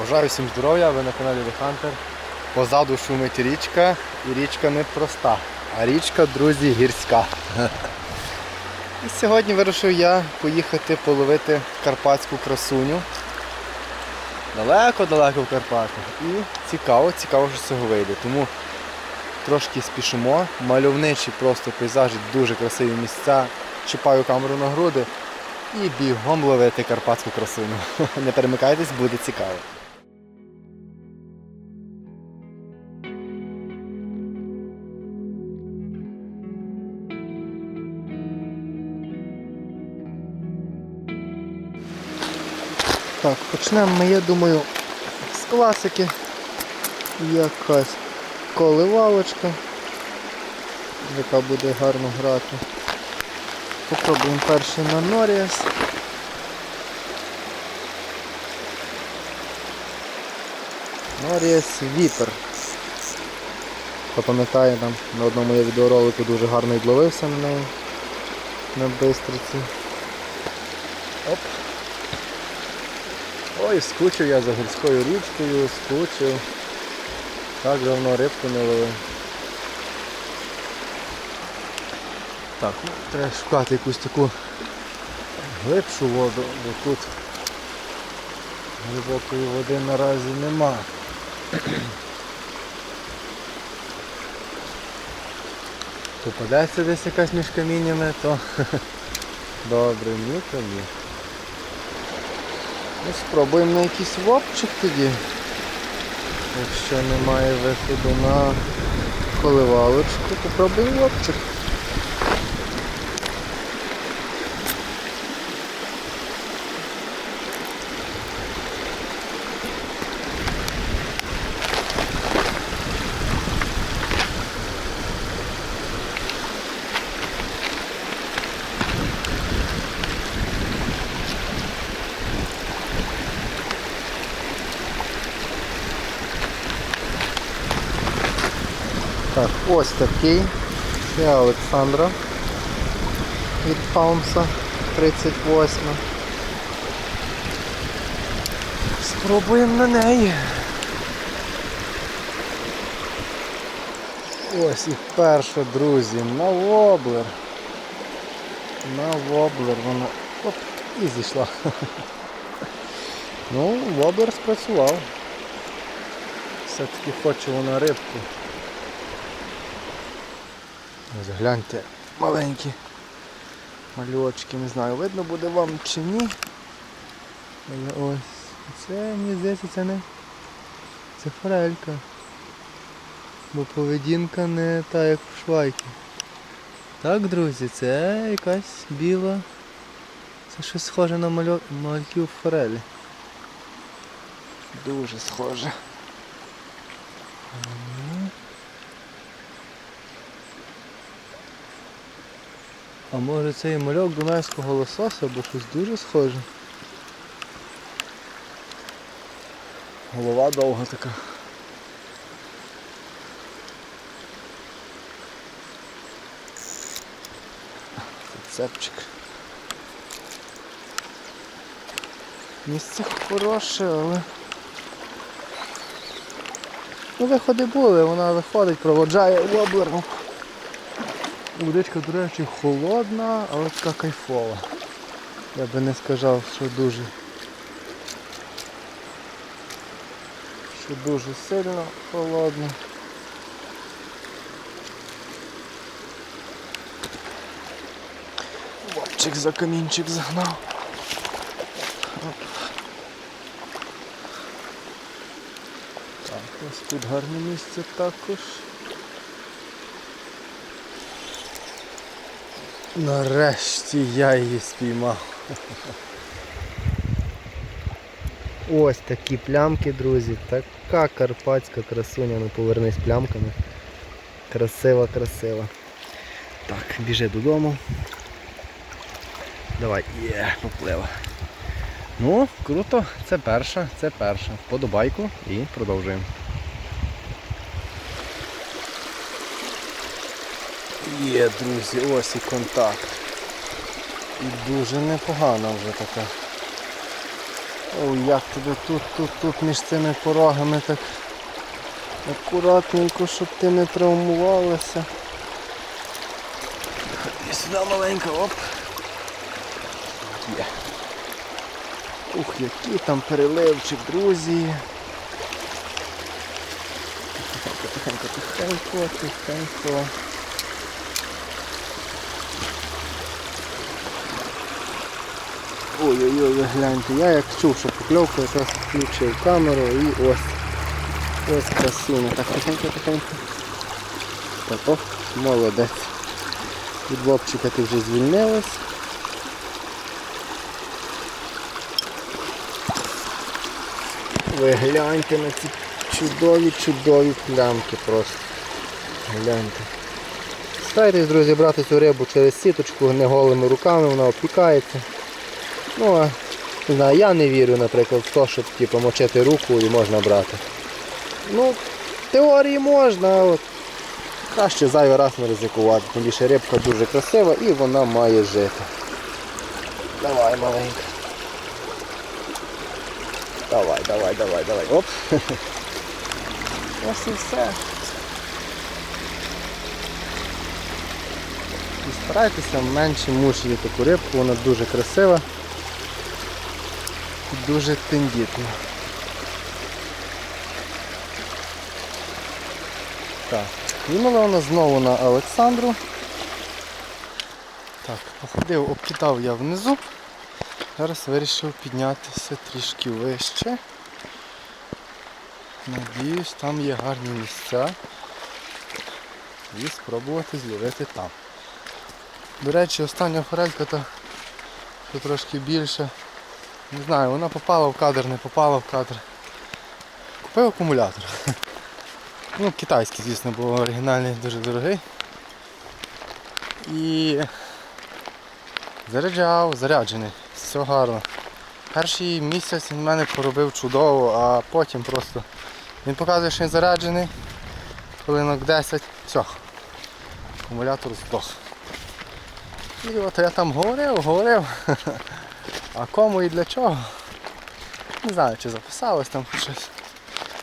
Бажаю всім здоров'я, ви на каналі The Hunter. Позаду шумить річка і річка не проста, а річка, друзі, гірська. І сьогодні вирішив я поїхати половити карпатську красуню. Далеко-далеко в Карпатах. І цікаво, цікаво, що з цього вийде. Тому трошки спішимо. Мальовничі просто пейзажі, дуже красиві місця. Чіпаю камеру на груди і бігом ловити карпатську красуню. Не перемикайтесь, буде цікаво. Так, почнемо ми, я думаю, з класики. Якась коливалочка, яка буде гарно грати. Попробуємо перше на Норіас. Норіас Віпер. Хто пам'ятає, там на одному я відеоролику дуже гарно відловився на неї на бистриці. Оп. Ой, скучив я за гірською річкою, скучив. Так давно рибку не ловив. Так, ну, треба шукати якусь таку глибшу воду, бо тут глибокої води наразі нема. Попадеться десь якась між каміннями, то добре, ні, то ні. Ну, спробуємо на якийсь вапчик тоді. Якщо немає виходу на коливалочку, попробуємо вопчик. Так, ось такий. Це Олександра від Фаунса 38. Спробуємо на неї. Ось і перша, друзі, на воблер. На воблер вона оп, і зійшла. Ну, воблер спрацював. Все-таки хоче вона рибку. Ось гляньте, маленькі мальочки, не знаю, видно буде вам чи ні. Ось. Це мені здається це не це форелька. Бо поведінка не та як у швайки. Так, друзі, це якась біла. Це щось схоже на мальо... мальків форелі. Дуже схоже. А може це і мальок дунайського лосося, бо щось дуже схоже. Голова довга така. Цепчик. Місце хороше, але... Ну виходи були, вона виходить, проводжає воблером. Водичка, до речі, холодна, але така кайфова. Я би не сказав, що дуже що дуже сильно холодна. Вовчик за камінчик загнав. Так, ось тут гарне місце також. Нарешті я її спіймав. Ось такі плямки, друзі. Така карпатська красуня, ну повернись плямками. Красива, красива. Так, біжи додому. Давай, є, поплила. Ну, круто, це перша, це перша. Подобайку і продовжуємо. Є, друзі, ось і контакт. І дуже непогана вже така. Ой, як тебе тут, тут, тут між цими порогами так акуратненько, щоб ти не травмувалася. І сюди маленька, оп. Є. Ух, який там переливчик, друзі. Тихенько, тихенько, тихенько, тихенько. Ой-ой-ой, ви гляньте, я як чув, що покльовка якраз включив камеру і ось. Ось красиво. Так, тихенько, тихенько. Так, о, молодець. Від вовчика ти вже звільнилась. Ви гляньте на ці чудові, чудові плямки просто. Гляньте. Старайтесь, друзі, брати цю рибу через сіточку, не голими руками, вона опікається. Ну, а не знаю, я не вірю, наприклад, в те, щоб типу, мочити руку і можна брати. Ну, в теорії можна, от краще зайвий раз не ризикувати. Тим більше рибка дуже красива і вона має жити. Давай, маленька. Давай, давай, давай, давай. Оп. Ось і все. І старайтеся менше мучити таку рибку, вона дуже красива дуже тендітна. Так, кинула вона знову на Олександру. Так, походив, обкидав я внизу. Зараз вирішив піднятися трішки вище. Надіюсь, там є гарні місця. І спробувати зловити там. До речі, остання форелька то трошки більше. Не знаю, вона попала в кадр, не попала в кадр. Купив акумулятор. Ну, китайський, звісно, бо оригінальний дуже дорогий. І заряджав, заряджений. Все гарно. Перший місяць він мене поробив чудово, а потім просто він показує, що він заряджений. Хвилинок 10, все. Акумулятор здох. І от я там говорив, говорив. А кому і для чого? Не знаю, чи записалось там щось.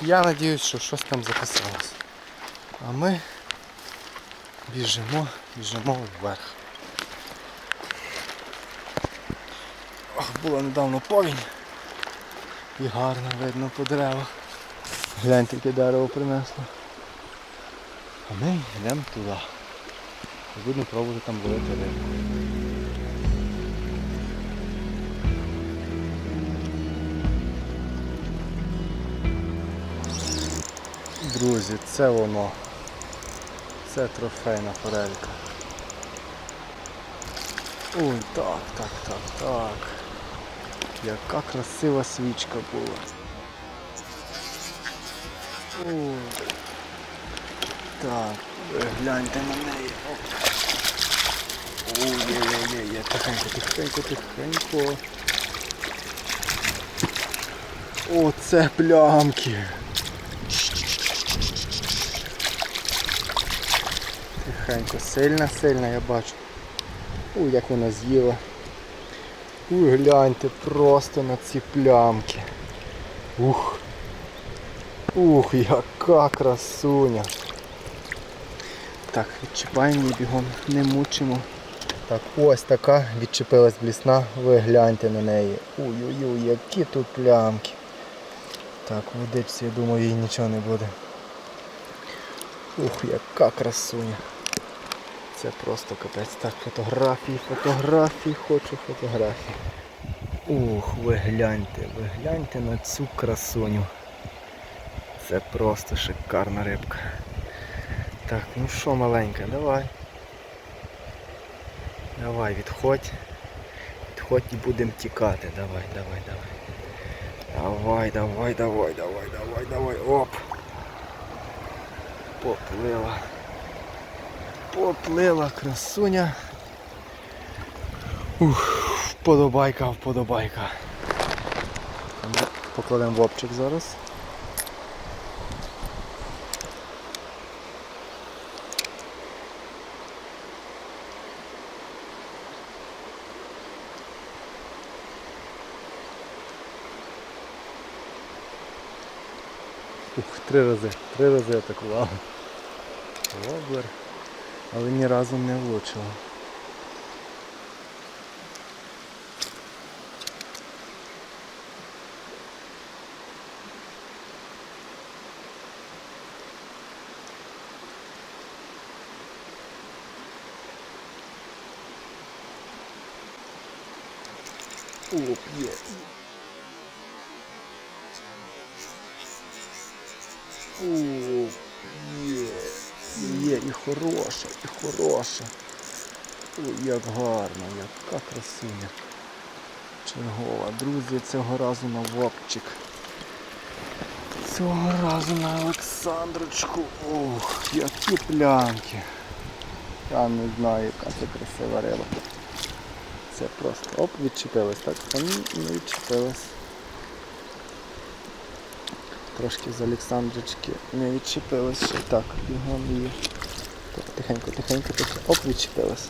Я сподіваюся, що щось там записалось. А ми біжимо, біжимо вверх. Ох, була недавно повінь. І гарно видно по деревах. Гляньте, яке дерево принесло. А ми йдемо туди. Будемо пробувати там ловити рибу. Друзі, це воно. Це трофейна форелька. Ой, так, так, так, так. Яка красива свічка була. Ой. Так, гляньте на неї. Ой-ой-ой, тихенько, тихенько, тихенько. Оце плямки. Тихенько, сильна, сильна, я бачу. Ой, як вона з'їла. Ой, гляньте просто на ці плямки. Ух. Ух, яка красуня. Так, відчіпаємо її бігом, не мучимо. Так, ось така відчепилась блісна, ви гляньте на неї. Ой-ой-ой, які тут плямки. Так, водичці, я думаю, їй нічого не буде. Ух, яка красуня. Це просто капець. Так, фотографії, фотографії, хочу фотографії. Ух, ви гляньте, ви гляньте на цю красуню. Це просто шикарна рибка. Так, ну що маленька, давай. Давай, відходь. Відходь і будемо тікати. Давай, давай, давай. Давай, давай, давай, давай, давай, давай. Оп. Поплила. Поплила красуня. Ух, Вподобайка, вподобайка. Покладемо вопчик зараз. Ух, три рази, три рази атакував. Воблер. Але ні разу не влучило. Оп, є. О, є, є, і хороша, і хороша. Ой, як гарно, яка красуня. Чергова. Друзі, цього разу на вопчик. Цього разу на Олександрочку. Ох, які плянки. Я не знаю, яка це красива риба. Це просто оп, відчепилась, так? Та ні, не відчепилась. Трошки з Олександрочки не відчепилось ще так, бігом її. Так, Тихенько, тихенько, тихенько. Оп, відчепилась.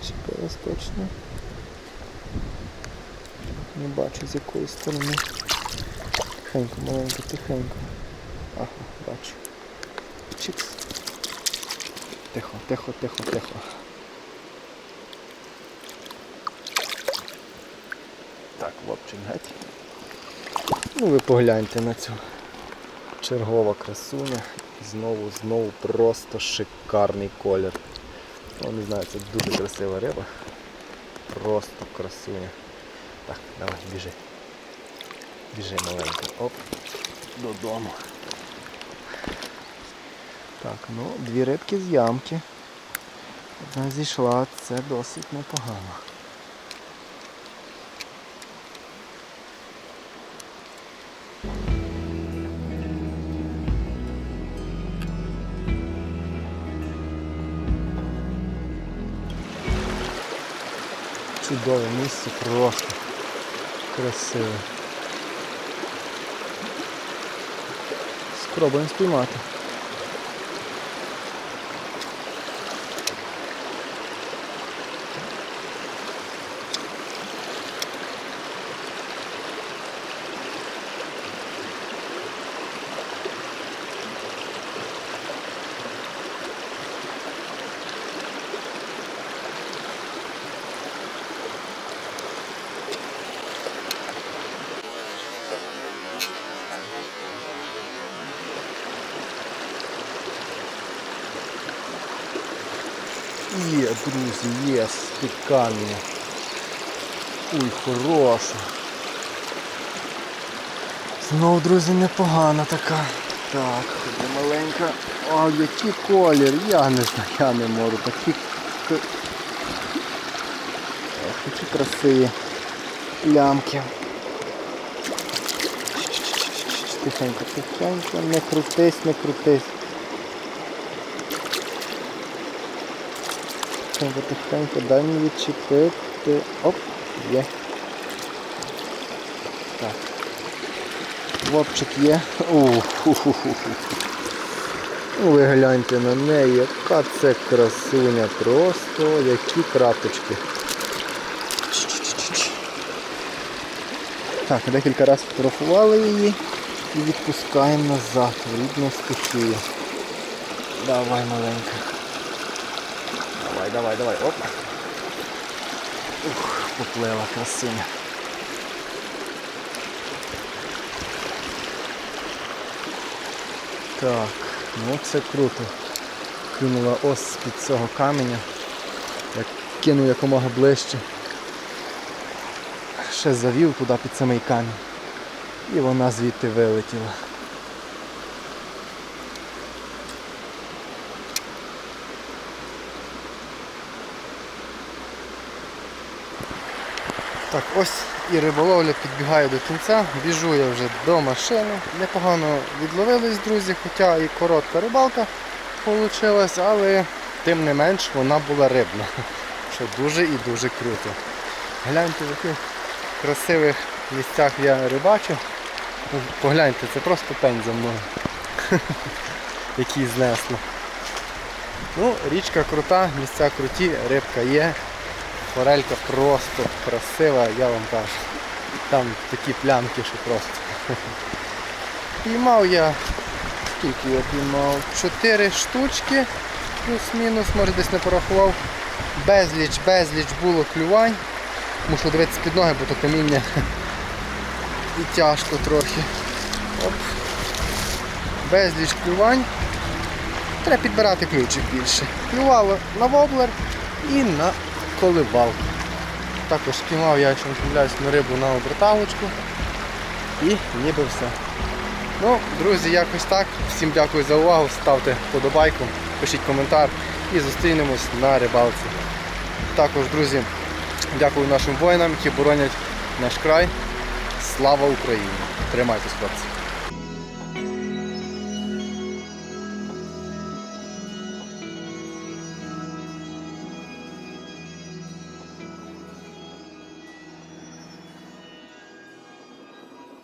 Відчепилась точно. Не бачу з якої сторони. Тихенько, маленько, тихенько. Ага, бачу. Чикс. Тихо, тихо, тихо, тихо. Так, вовчик геть. Ну ви погляньте на цю чергова красуня. І знову, знову просто шикарний колір. Ну, не знаю, це дуже красива риба. Просто красуня. Так, давай, біжи. Біжи маленька. Оп. Додому. Так, ну, дві рибки з ямки. Одна зійшла, це досить непогано. Чудове місце, просто красиве. Спробуємо спіймати. Є, друзі, є спікання. Ой, хороша. Знову, друзі, непогана така. Так, ходи маленька. О, який колір, я не знаю, я не можу. Такі, такі красиві плямки. Тихенько, тихенько, не крутись, не крутись. Тихенько, тихенько, дай мені відчепити. Оп, є. Так. Вовчик є. Ну, ви гляньте на неї, яка це красуня. Просто які крапочки. Так, декілька разів фотографували її і відпускаємо назад в рідну стихію. Давай, маленька. Давай, давай, давай. Ух, поплила красуня. Так, ну це круто. Кинула ось з-під цього каменя. Я кину якомога ближче. Ще завів туди під самий камінь. І вона звідти вилетіла. Так, ось і риболовля підбігає до кінця. Біжу я вже до машини. Непогано відловились, друзі, хоча і коротка рибалка вийшла, але тим не менш вона була рибна. Що дуже і дуже круто. Гляньте, в яких красивих місцях я рибачу. Ну, Погляньте, це просто пень за мною. Який знесло. Ну, річка крута, місця круті, рибка є. Форелька просто красива, я вам кажу. Там такі плямки, що просто. Піймав я, скільки я піймав? Чотири штучки, плюс-мінус, може десь не порахував. Безліч, безліч було клювань. Мушу дивитися під ноги, бо то каміння. І тяжко трохи. Оп. Безліч клювань. Треба підбирати ключик більше. Клювало на воблер і на коливалку. Також спіймав я, якщо не помиляюсь, на рибу на оберталочку. І ніби все. Ну, друзі, якось так. Всім дякую за увагу. Ставте вподобайку, пишіть коментар і зустрінемось на рибалці. Також, друзі, дякую нашим воїнам, які боронять наш край. Слава Україні! Тримайтесь, хлопці!